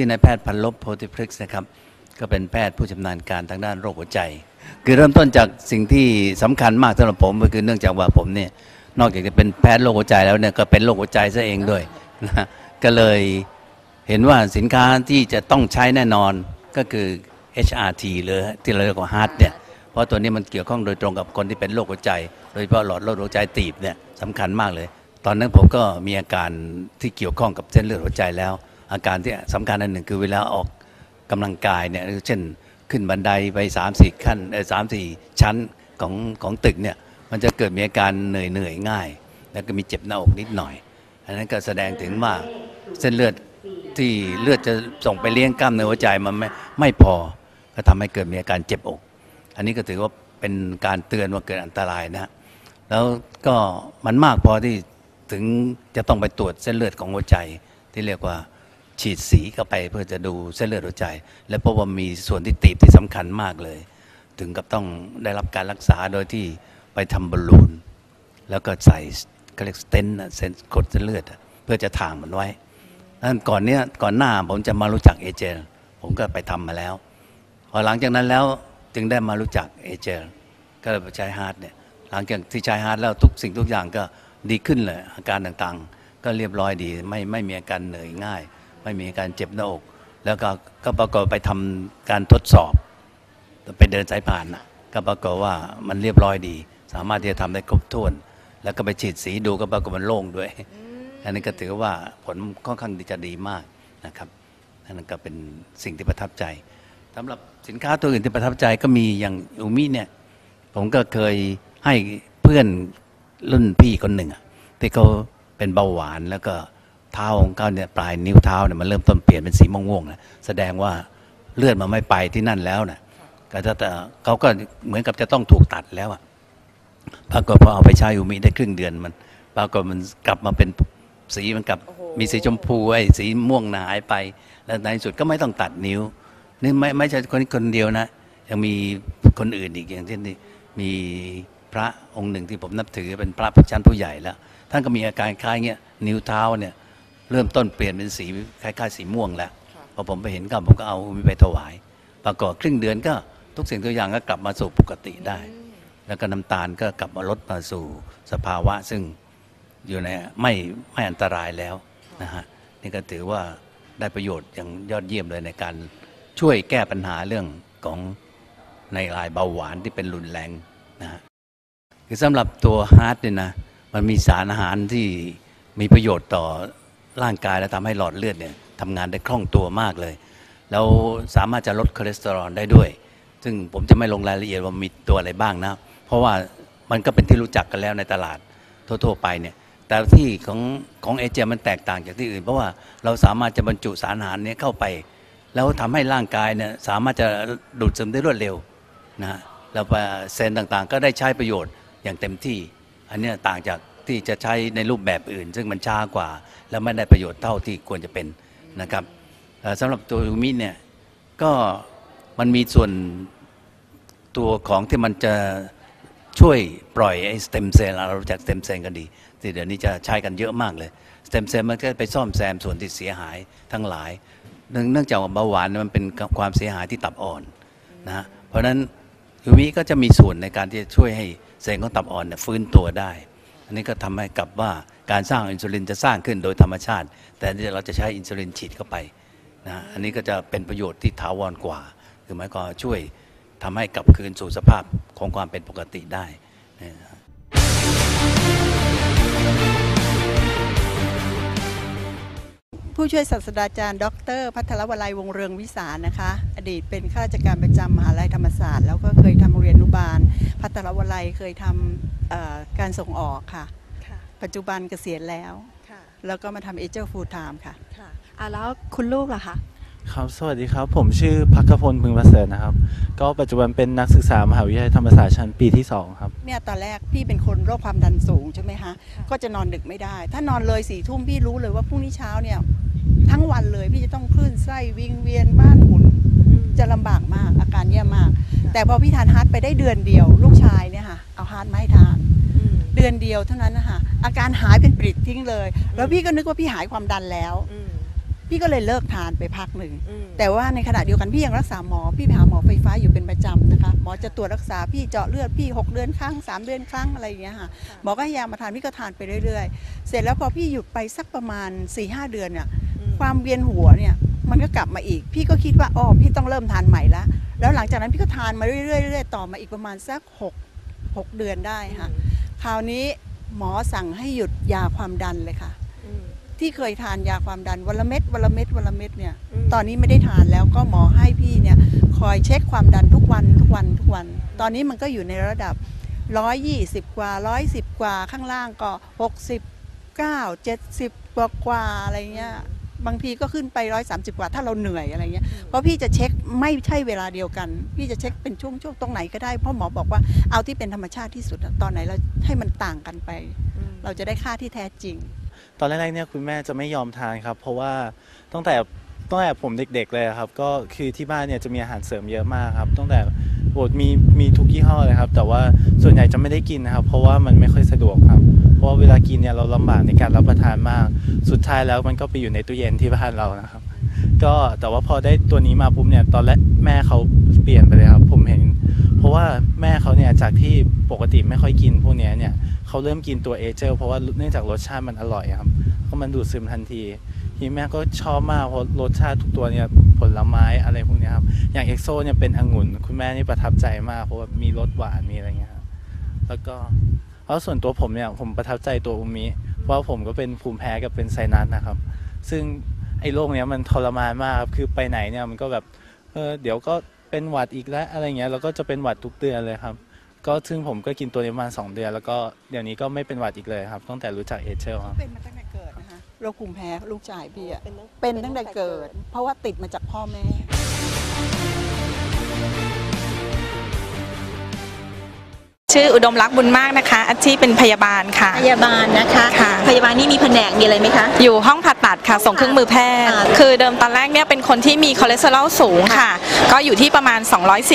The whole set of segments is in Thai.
ชื่อนายแพทย์พันลบโพธิพฤกษ์นะครับ ก็เป็นแพทย์ผู้ชำนาญการทางด้านโรคหัวใจ คือเริ่มต้นจากสิ่งที่สำคัญมากสำหรับผมก็คือเนื่องจากว่าผมเนี่ยนอกจากจะเป็นแพทย์โรคหัวใจแล้วเนี่ยก็เป็นโรคหัวใจซะเองด้วยนะก็เลยเห็นว่าสินค้าที่จะต้องใช้แน่นอนก็คือ HRT หรือที่เราเรียกว่า HEART เนี่ยเพราะตัวนี้มันเกี่ยวข้องโดยตรงกับคนที่เป็นโรคหัวใจ โดยเฉพาะหลอดเลือดหัวใจตีบเนี่ยสำคัญมากเลย ตอนนั้นผมก็มีอาการที่เกี่ยวข้องกับเส้นเลือดหัวใจแล้ว อาการที่สำคัญอันหนึ่งคือเวลาออกกำลังกายเนี่ยเช่นขึ้นบันไดไป3ามสี่ขั้นสามสี่ชั้นของของตึกเนี่ยมันจะเกิดมีอาการเหนื่อยเหนื่อยง่าย แล้วก็มีเจ็บหน้าอกนิดหน่อย อันนั้นก็แสดงถึงว่าเส้นเลือดที่เลือดจะส่งไปเลี้ยงกล้ามเนื้อหัวใจมันไม่ไม่พอก็ทำให้เกิดมีอาการเจ็บอก อันนี้ก็ถือว่าเป็นการเตือนว่าเกิดอันตรายนะแล้วก็มันมากพอที่ถึงจะต้องไปตรวจเส้นเลือดของหัวใจที่เรียกว่า ฉีดสีเข้าไปเพื่อจะดูเส้นเลือดหัวใจ และพบว่ามีส่วนที่ตีบที่สำคัญมากเลย ถึงกับต้องได้รับการรักษาโดยที่ไปทำบอลลูน แล้วก็ใส่เขาเรียกสเตนเส้นกดเส้นเลือด เพื่อจะถ่างมันไว้นั้นก่อนเนี้ยก่อนหน้าผมจะมารู้จักเอเจลผมก็ไปทำมาแล้ว พอหลังจากนั้นแล้วจึงได้มารู้จักเอเจลก็เลยไปใช้ฮาร์ดเนี่ยหลังจากที่ใช้ฮาร์ดแล้วทุกสิ่งทุกอย่างก็ดีขึ้นเลยอาการต่างๆ ก็เรียบร้อยดีไม่ไม่มีอาการเหนื่อยง่าย ไม่มีอาการเจ็บหน้าอก แล้วก็ก็ปรากฏไปทำการทดสอบไปเดินสายผ่านนะก็ปรากฏว่ามันเรียบร้อยดี สามารถที่จะทำได้ครบถ้วน แล้วก็ไปฉีดสีดูก็ปรากฏมันโล่งด้วย อันนี้ก็ถือว่าผลค่อนข้างที่จะดีมากนะครับอันนั้นก็เป็นสิ่งที่ประทับใจสำหรับสินค้าตัวอื่นที่ประทับใจก็มีอย่างอูมิเนี่ยผมก็เคยให้เพื่อนรุ่นพี่คนหนึ่งอะที่เขาเป็นเบาหวานแล้วก็ เท้าของเขาเนี่ยปลายนิ้วเท้าเนี่ยมันเริ่มต้นเปลี่ยนเป็นสีม่วงๆนะแสดงว่าเลือดมันไม่ไปที่นั่นแล้วนะก็จะแต่เขาก็เหมือนกับจะต้องถูกตัดแล้วอะปรากฏพอเอาไปใช้อูมิได้ครึ่งเดือนมัน ปรากฏมันกลับมาเป็นสีมันกลับโอ้โหมีสีชมพูไอ้สีม่วงน่ะหายไป แล้วในที่สุดก็ไม่ต้องตัดนิ้วนี่ไม่ไม่ใช่คนนี้คนเดียวนะ ยังมีคนอื่นอีกอย่างเช่นที่มีพระองค์หนึ่งที่ผมนับถือเป็นพระผู้ชั้นผู้ใหญ่แล้วท่านก็มีอาการคล้ายเงี้ยนิ้วเท้าเนี่ย เริ่มต้นเปลี่ยนเป็นสีคล้ายๆสีม่วงแล้วค่ะพอผมไปเห็นก็ผมก็เอามีไปถวาย ปรากฏครึ่งเดือนก็ทุกสิ่งทุกอย่างก็กลับมาสู่ปกติได้ แล้วก็น้ำตาลก็กลับมาลดมาสู่สภาวะซึ่งอยู่ในไม่ไม่อันตรายแล้วนะฮะนี่ก็ถือว่าได้ประโยชน์อย่างยอดเยี่ยมเลยในการช่วยแก้ปัญหาเรื่องของในรายเบาหวานที่เป็นรุนแรงนะฮะคือสำหรับตัวฮาร์ดเนี่ยนะมันมีสารอาหารที่มีประโยชน์ต่อ ร่างกายและทำให้หลอดเลือดเนี่ยทำงานได้คล่องตัวมากเลย แล้วสามารถจะลดคอเลสเตอรอลได้ด้วย ซึ่งผมจะไม่ลงรายละเอียดว่ามีตัวอะไรบ้างนะ เพราะว่ามันก็เป็นที่รู้จักกันแล้วในตลาดทั่วๆไปเนี่ยแต่ที่ของของเอเจมันแตกต่างจากที่อื่น เพราะว่าเราสามารถจะบรรจุสารอาหารนี้เข้าไป แล้วทำให้ร่างกายเนี่ยสามารถจะดูดซึมได้รวดเร็วนะฮะแล้วเซลล์ต่างๆ ก็ได้ใช้ประโยชน์อย่างเต็มที่ อันนี้ต่างจาก ที่จะใช้ในรูปแบบอื่น ซึ่งมันช้ากว่า แล้วไม่ได้ประโยชน์เท่าที่ควรจะเป็นนะครับสำหรับตัวอูมิเนี่ยก็มันมีส่วนตัวของที่มันจะช่วยปล่อยไอ้สเต็มเซลล์เรารู้จักสเต็มเซลล์กันดีที่เดี๋ยวนี้จะใช้กันเยอะมากเลยสเต็มเซลล์มันก็ไปซ่อมแซมส่วนที่เสียหายทั้งหลาย เนื่องจากเบาหวานมันเป็นความเสียหายที่ตับอ่อนนะฮะเพราะฉะนั้นยูมิก็จะมีส่วนในการที่จะช่วยให้เซลล์ของตับอ่อนเนี่ยฟื้นตัวได้ อันนี้ก็ทำให้กับว่าการสร้างอินซูลินจะสร้างขึ้นโดยธรรมชาติ แต่นี่เราจะใช้อินซูลินฉีดเข้าไปนะอันนี้ก็จะเป็นประโยชน์ที่ถาวรกว่า คือหมายความช่วยทำให้กลับคืนสู่สภาพของความเป็นปกติได้ ผู้ช่วยศาสตราจารย์ ดร พัทรวลัยวงศ์เรืองวิสารนะคะ อดีตเป็นข้าราชการประจำมหาลัยธรรมศาสตร์ แล้วก็เคยทำโรงเรียนอนุบาล พัทรวลัยเคยทำเอ่อการส่งออกค่ะค่ะ ปัจจุบันเกษียณแล้วค่ะแล้วก็มาทำเอเจอร์ฟูลไทม์ค่ะค่ะอะ แล้วคุณลูกล่ะคะครับ สวัสดีครับ ผมชื่อพักกพลพึงประเสริฐนะครับ ก็ปัจจุบันเป็นนักศึกษามหาวิทยาลัยธรรมศาสตร์ชั้นปีที่ 2 ครับ เนี่ยตอนแรกพี่เป็นคนโรคความดันสูงใช่ไหมคะ ก็จะนอนดึกไม่ได้ ถ้านอนเลยสี่ทุ่มพี่รู้เลยว่าพรุ่งนี้เช้าเนี่ย ทั้งวันเลยพี่จะต้องคลื่นไส้วิงเวียนบ้านหมุนจะลำบากมากอาการแย่มาก แต่พอพี่ทานฮาร์ดไปได้เดือนเดียว ลูกชายเนี่ยค่ะเอาฮาร์ดมาให้ทานอืมเดือนเดียวเท่านั้นนะคะอาการหายเป็นปริดทิ้งเลย แล้วพี่ก็นึกว่าพี่หายความดันแล้วอืมพี่ก็เลยเลิกทานไปพักหนึ่ง แต่ว่าในขณะเดียวกันพี่ยังรักษาหมอ พี่ไปหาหมอไฟฟ้าอยู่เป็นประจำนะคะ หมอจะตรวจรักษาพี่เจาะเลือดพี่ 6 เดือนครั้ง 3 เดือนครั้งอะไรอย่างเงี้ยค่ะ หมอก็ให้ยามาทานพี่ก็ทานไปเรื่อยๆ เสร็จแล้วพอพี่หยุดไปสักประมาณ4ีหเดือนเนี่ย ความเวียนหัวเนี่ยมันก็กลับมาอีก พี่ก็คิดว่าอ๋อพี่ต้องเริ่มทานใหม่ละแล้วหลังจากนั้นพี่ก็ทานมาเรื่อยๆเรื่อยๆต่อมาอีกประมาณสัก6 6เดือนได้ค่ะคราวนี้หมอสั่งให้หยุดยาความดันเลยค่ะที่เคยทานยาความดันวันละเม็ดวันละเม็ดวันละเม็ดเนี่ย ตอนนี้ไม่ได้ทานแล้วก็หมอให้พี่เนี่ยคอยเช็คความดันทุกวันทุกวันทุกวัน ตอนนี้มันก็อยู่ในระดับ 120 กว่า 110 กว่าข้างล่างก็ 69 70กว่ากว่าอะไรเงี้ย บางทีก็ขึ้นไป130กว่าถ้าเราเหนื่อยอะไรเงี้ยเพราะพี่จะเช็คไม่ใช่เวลาเดียวกัน พี่จะเช็คเป็นช่วงๆตรงไหนก็ได้เพราะหมอบอกว่าเอาที่เป็นธรรมชาติที่สุดอะตอนไหนเราให้มันต่างกันไป เราจะได้ค่าที่แท้จริง ตอนแรกๆเนี่ยคุณแม่จะไม่ยอมทานครับ เพราะว่าตั้งแต่ตั้งแต่ผมเด็ก ๆ เลยครับ ก็คือที่บ้านเนี่ยจะมีอาหารเสริมเยอะมากครับตั้งแต่โอดมีมีทุกยี่ห้อเลยครับ แต่ว่าส่วนใหญ่จะไม่ได้กินนะครับ เพราะว่ามันไม่ค่อยสะดวกครับ เพราะเวลากินเนี่ยเราลำบากในการรับประทานมาก สุดท้ายแล้วมันก็ไปอยู่ในตู้เย็นที่บ้านเรานะครับ ก็แต่ว่าพอได้ตัวนี้มาปุ๊บเนี่ยตอนแรกแม่เขาเปลี่ยนไปเลยครับ ผมเห็น เพราะว่าแม่เขาเนี่ยจากที่ปกติไม่ค่อยกินพวกนี้เนี่ยเขาเริ่มกินตัวเอเจลเพราะว่าเนื่องจากรสชาติมันอร่อยครับก็มันดูดซึมทันทีทีแม่ก็ชอบมากเพราะรสชาติทุกตัวเนี่ยผลไม้อะไรพวกนี้ครับ อย่างเอ็กโซเนี่ยเป็นองุ่น คุณแม่นี่ประทับใจมากเพราะว่ามีรสหวานมีอะไรเงี้ยครับแล้วก็ แล้วส่วนตัวผมเนี่ยผมประทับใจตัวอุมิเพราะว่าผมก็เป็นภูมิแพ้กับเป็นไซนัสนะครับ ซึ่งไอ้โรคเนี้ยมันทรมานมากครับคือไปไหนเนี่ยมันก็แบบเออเดี๋ยวก็เป็นหวัดอีกแล้วอะไรเงี้ยแล้วก็จะเป็นหวัดทุกเดือนเลยครับ ก็ซึ่งผมก็กินตัวนี้ประมาณ2เดือน แล้วก็เดี๋ยวนี้ก็ไม่เป็นหวัดอีกเลยครับตั้งแต่รู้จักเอเชลครับเป็นมาตั้งแต่เกิดนะคะโรคภูมิแพ้ลูกชายพี่อะเป็นตั้งแต่เกิด เพราะว่าติดมาจากพ่อแม่ ชื่ออุดมรักษ์บุญมากนะคะ อาชีพเป็นพยาบาลค่ะ พยาบาลนะคะค่ะพยาบาลนี่มีแผนกมีอะไรไหมคะ อยู่ห้องผ่าตัดค่ะ ส่งเครื่องมือแพทย์อ่าคือเดิมตอนแรกเนี่ยเป็นคนที่มีคอเลสเตอรอลสูงค่ะ ก็อยู่ที่ประมาณ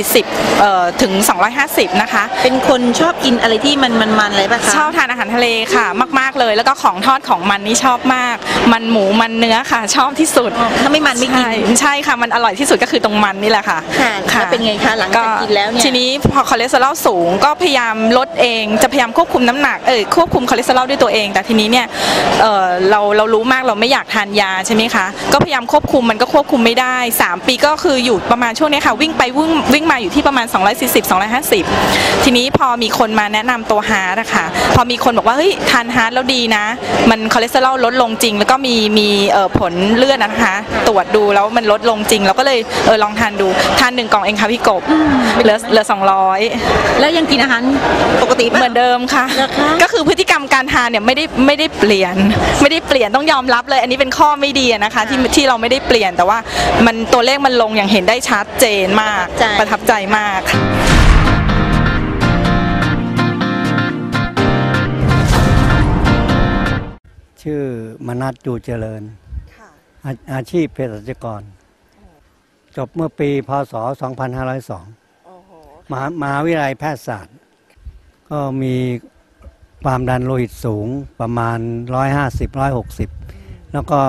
240เอ่อถึง 250 นะคะ เป็นคนชอบกินอะไรที่มันมันมันอะไรปะคะ ชอบทานอาหารทะเลค่ะ มากๆเลย แล้วก็ของทอดของมันนี่ชอบมาก มันหมูมันเนื้อค่ะ ชอบที่สุดอ๋อถ้าไม่มันไม่กินใช่ใช่ค่ะ มันอร่อยที่สุดก็คือตรงมันนี่แหละค่ะ ค่ะแล้วเป็นไงคะหลังจากกินแล้วเนี่ย ทีนี้พอคอเลสเตอรอลสูงก็พยายามลดเอง จะพยายามควบคุมน้ำหนักเออควบคุมคอเลสเตอรอลด้วยตัวเอง แต่ทีนี้เนี่ยเออเราเรารู้มากเราไม่อยากทานยาใช่ไหมคะก็พยายามควบคุมมันก็ควบคุมไม่ได้ 3 ปีก็คืออยู่ประมาณช่วงเนี้ยค่ะ วิ่งไปวิ่งวิ่งมาอยู่ที่ประมาณ 240 250 ทีนี้พอมีคนมาแนะนำตัวฮาร์ดอะค่ะพอมีคนบอกว่าเฮ้ยทานฮาร์ดแล้วดีนะ มันคอเลสเตอรอลลดลงจริง แล้วก็มีมีเอ่อผลเลือดนะคะ ตรวจดูแล้วมันลดลงจริง เราก็เลยเออลองทานดูทานหนึ่งกล่องเองค่ะพี่กบเหลือเหลือ200 แล้วยังกินอาหารปกติปะเหมือนเดิมค่ะเหรอคะก็คือพฤติกรรมการทานเนี่ยไม่ได้ไม่ได้เปลี่ยน ไม่ได้เปลี่ยนต้องยอมรับเลย อันนี้เป็นข้อไม่ดีอะนะคะที่ที่เราไม่ได้เปลี่ยนแต่ว่ามันตัวเลขมันลงอย่างเห็นได้ชัดเจนมากประทับใจมากชื่อมนัสจูเจริญ อาอาชีพเภสัชกร จบเมื่อปีพศ 2502มหามหาวิทยาลัยแพทยศาสตร์ ก็มีความดันโลหิตสูงประมาณ 150 160 แล้วก็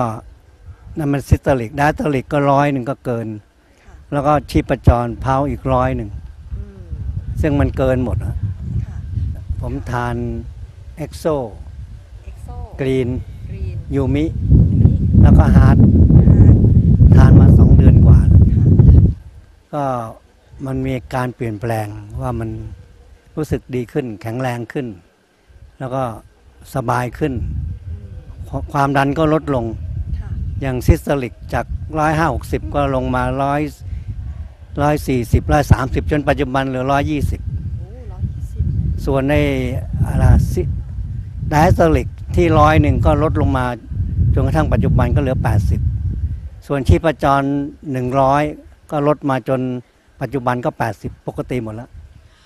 น้ำมันซิสเตอริกไดอะตอริกก็ร้อยหนึ่งก็เกิน แล้วก็ชีพจรเพาอีกร้อยหนึ่ง ซึ่งมันเกินหมดอะผมทานเอ็กโซกรีนยูมิ แล้วก็ฮาร์ดทานมาสองเดือนกว่าแล้วก็มันมีการเปลี่ยนแปลงว่ามัน รู้สึกดีขึ้น แข็งแรงขึ้น แล้วก็สบายขึ้น ความดันก็ลดลง อย่างซิสเตอริกจากร้อยห้าหกสิบก็ลงมาร้อยร้อยสี่สิบร้อยสามสิบจนปัจจุบันเหลือร้อยยี่สิบส่วนในอะไรซิไดอะสตอริกที่ร้อยหนึ่งก็ลดลงมาจนกระทั่งปัจจุบันก็เหลือ 80 ส่วนชีพจร 100 ก็ลดมาจนปัจจุบันก็ 80 ปกติหมดแล้ว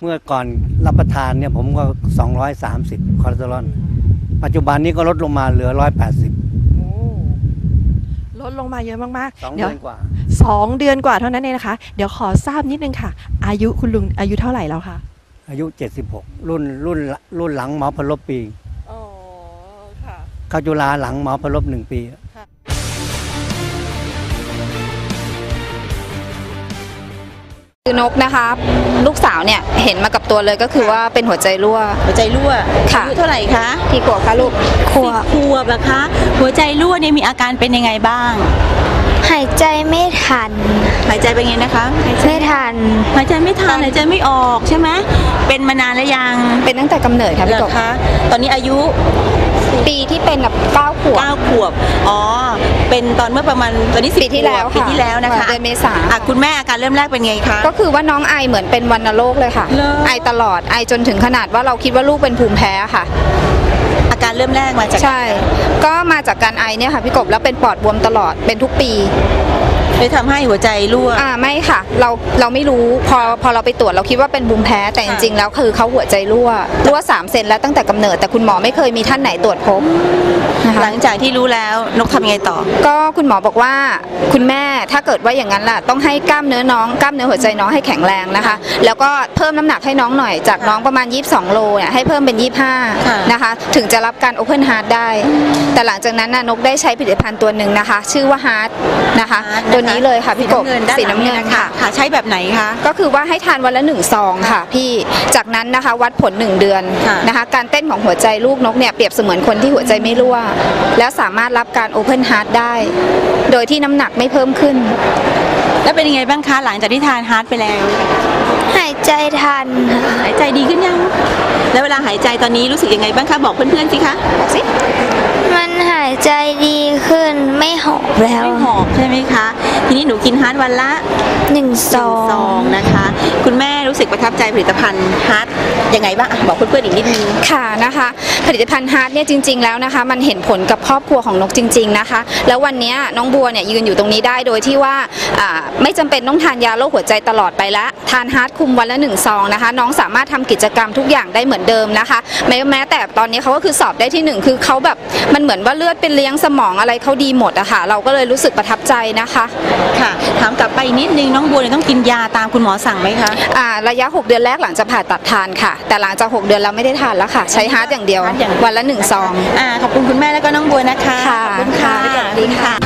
เมื่อก่อนรับประทานเนี่ยผมก็ 230 คอเลสเตอรอล ปัจจุบันนี้ก็ลดลงมาเหลือ 180ลดลงมาเยอะมาก2 ๆ เดี๋เดืยวอนกว่า สองเดือนกว่าเท่านั้นเองนะคะ เดี๋ยวขอทราบนิดนึงค่ะ อายุคุณลุงอายุเท่าไหร่แล้วคะอายุ 76 รุ่นรุ่นรุ่นหลังหมอพลบปี อ๋อค่ะ เข้าจุฬาหลังหมอพลบหนึ่งปี คือนกนะคะ ลูกสาวเนี่ยเห็นมากับตัวเลยก็คือว่าเป็นหัวใจรั่ว หัวใจรั่วค่ะ อายุเท่าไหร่คะกี่ขวบคะลูกขวบขวบเหรอคะ หัวใจรั่วเนี่ยมีอาการเป็นยังไงบ้าง หายใจไม่ทัน หายใจเป็นไงนะคะ ไม่ทัน หายใจไม่ทันหายใจไม่ออกใช่ไหมเป็นมานานแล้วยังเป็นตั้งแต่กำเนิดค่ะเหรพี่กอบคะ ตอนนี้อายุ ปีที่เป็นแบบเก้าขวบ 9ขวบ อ๋อ เป็นตอนเมื่อประมาณตอนนี้10ปีที่แล้วขบปีค่ะที่แล้วนะคะเดือนเมษา อะคุณแม่อาการเริ่มแรกเป็นไงคะ ก็คือว่าน้องไอเหมือนเป็นวัณโรคเลยค่ะ เหรอ ไอตลอดไอจนถึงขนาดว่าเราคิดว่าลูกเป็นภูมิแพ้ค่ะ อาการเริ่มแรกมาจาก ใช่ ก็มาจากการไอเนี่ยค่ะพี่กบแล้วเป็นปอดบวมตลอดเป็นทุกปี เลยทำให้หัวใจรั่ว อ่าไม่ค่ะ เราเราไม่รู้พอพอเราไปตรวจเราคิดว่าเป็นภูมิแพ้แต่จริงๆแล้วคือเขาหัวใจรั่วรั่วสามเซนแล้วตั้งแต่กำเนิดแต่คุณหมอไม่เคยมีท่านไหนตรวจพบนะคะ หลังจากที่รู้แล้วนกทำยังไงต่อ ก็คุณหมอบอกว่าคุณแม่ถ้าเกิดว่าอย่างนั้นล่ะต้องให้กล้ามเนื้อน้องกล้ามเนื้อหัวใจน้องให้แข็งแรงนะคะ แล้วก็เพิ่มน้ำหนักให้น้องหน่อยจากน้องประมาณ 22 โลเนี่ยให้เพิ่มเป็น ค่ะ25 นะคะ ถึงจะรับการ Open Heart ได้ แต่หลังจากนั้นน่ะนกได้ใช้ผลิตภัณฑ์ตัวหนึ่งนะคะ ชื่อว่า Heart นะคะ Heart นะคะ ตัวนี้เลยค่ะพี่กบด้าสีหลัน้ำเงินยค่ะค่ะ ใช้แบบไหนคะ ก็คือว่าให้ทานวันละหนึ่งซองค่ะ พี่จากนั้นนะคะวัดผล 1 เดือนค่ะนะคะ การเต้นของหัวใจลูกนกเนี่ยเปรียบเสมือนคนที่หัวใจไม่รั่ว แล้วสามารถรับการ Open Heart ได้ โดยที่น้ำหนักไม่เพิ่มขึ้น แล้วเป็นยังไงบ้างคะหลังจากที่ทานฮาร์ดไปแล้วหายใจทันค่ะหายใจดีขึ้นยัง แล้วเวลาหายใจตอนนี้รู้สึกยังไงบ้างคะบอกเพื่อนๆสิคะบอกสิ มันหายใจดีขึ้นไม่หอบแล้ว ไม่หอบใช่ไหมคะ ทีนี้หนูกินฮาร์ดวันละหนึ่งซองซองนะคะ คุณแม่รู้สึกประทับใจผลิตภัณฑ์ฮาร์ด ยังไงบ้างอะบอกเพื่อนๆอีกนิดนึง ค่ะนะคะ ผลิตภัณฑ์ฮาร์ดเนี่ยจริง ๆ แล้วนะคะ มันเห็นผลกับครอบครัวของนกจริง ๆนะคะ แล้ววันเนี้ยน้องบัวเนี่ยยืนอยู่ตรงนี้ได้โดยที่ว่าอ่าไม่จำเป็นต้องทานยาโรคหัวใจตลอดไปละทานฮาร์ดคุมวันละหนึ่งซองนะคะ น้องสามารถทำกิจกรรมทุกอย่างได้เหมือนเดิมนะคะแม้แม้แต่ตอนนี้เขาก็คือสอบได้ที่หนึ่งคือเขาแบบมันเหมือนว่าเลือดเป็นเลี้ยงสมองอะไรเขาดีหมดอะค่ะเราก็เลยรู้สึกประทับใจนะคะ ค่ะ ถามกลับไปนิดนึงน้องบัวเนี่ยต้องกินยาตามคุณหมอสั่งไหมคะ อ่าระยะ 6 เดือนแรกหลังจากผ่าตัดทานค่ะแต่หลังจาก 6 เดือนเราไม่ได้ทานแล้วค่ะ ใช้ฮาร์ดอย่างเดียวฮาร์ทอย่างเดียววันละหนึ่งซองอ่าขอบคุณคุณแม่แล้วก็น้องบัวนะคะค่ะขอบคุณค่ะค่ะสวัสดีค่ะ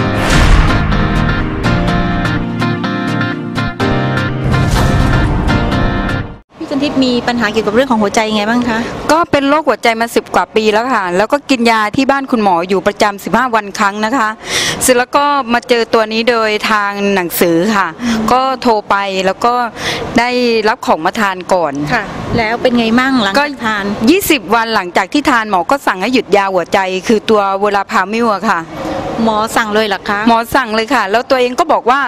มีปัญหาเกี่ยวกับเรื่องของหัวใจยังไงบ้างคะ ก็เป็นโรคหัวใจมาสิบกว่าปีแล้วค่ะ แล้วก็กินยาที่บ้านคุณหมออยู่ประจำ15วันครั้งนะคะ เสร็จแล้วก็มาเจอตัวนี้โดยทางหนังสือค่ะ ก็โทรไปแล้วก็ได้รับของมาทานก่อน ค่ะ แล้วเป็นไงมั่งหลังก็จากทาน 20 วันหลังจากที่ทานหมอก็สั่งให้หยุดยาหัวใจ คือตัวเวลาพามิวอะค่ะ หมอสั่งเลยเหรอคะ หมอสั่งเลยค่ะ แล้วตัวเองก็บอกว่า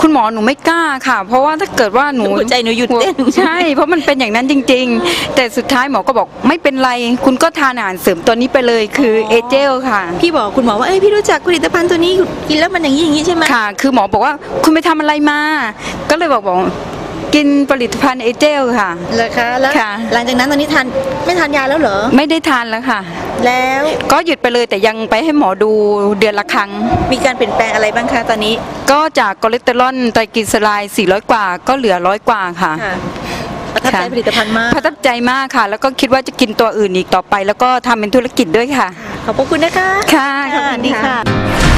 คุณหมอหนูไม่กล้าค่ะ เพราะว่าถ้าเกิดว่าหนูหัวใจหนูหยุดเต้นใช่ เพราะมันเป็นอย่างนั้นจริง ๆ แต่สุดท้ายหมอก็บอกไม่เป็นไร คุณก็ทานอาหารเสริมตัวนี้ไปเลยคือเอเจลค่ะ พี่บอกคุณหมอว่าเอ้ยพี่รู้จักผลิตภัณฑ์ตัวนี้กินแล้วมันอย่างนี้อย่างนี้ใช่ไหมค่ะ คือหมอบอกว่าคุณไปทำอะไรมา ก็เลยบอกบอก กินผลิตภัณฑ์เอเจลค่ะ เหรอคะแล้วค่ะ หลังจากนั้นตอนนี้ทานไม่ทานยาแล้วเหรอ ไม่ได้ทานแล้วค่ะ แล้วก็หยุดไปเลยแต่ยังไปให้หมอดูเดือนละครั้ง มีการเปลี่ยนแปลงอะไรบ้างคะตอนนี้ก็จากคอเลสเตอรอลไตรกลีเซอไรด์400 กว่าก็เหลือร้อยกว่าค่ะ ค่ะประทับใจค่ะ ผลิตภัณฑ์มากประทับใจมากค่ะ แล้วก็คิดว่าจะกินตัวอื่นอีกต่อไป แล้วก็ทำเป็นธุรกิจด้วยค่ะ ขอบพระคุณนะคะ ค่ะขอบคุณดีค่ะค่ะ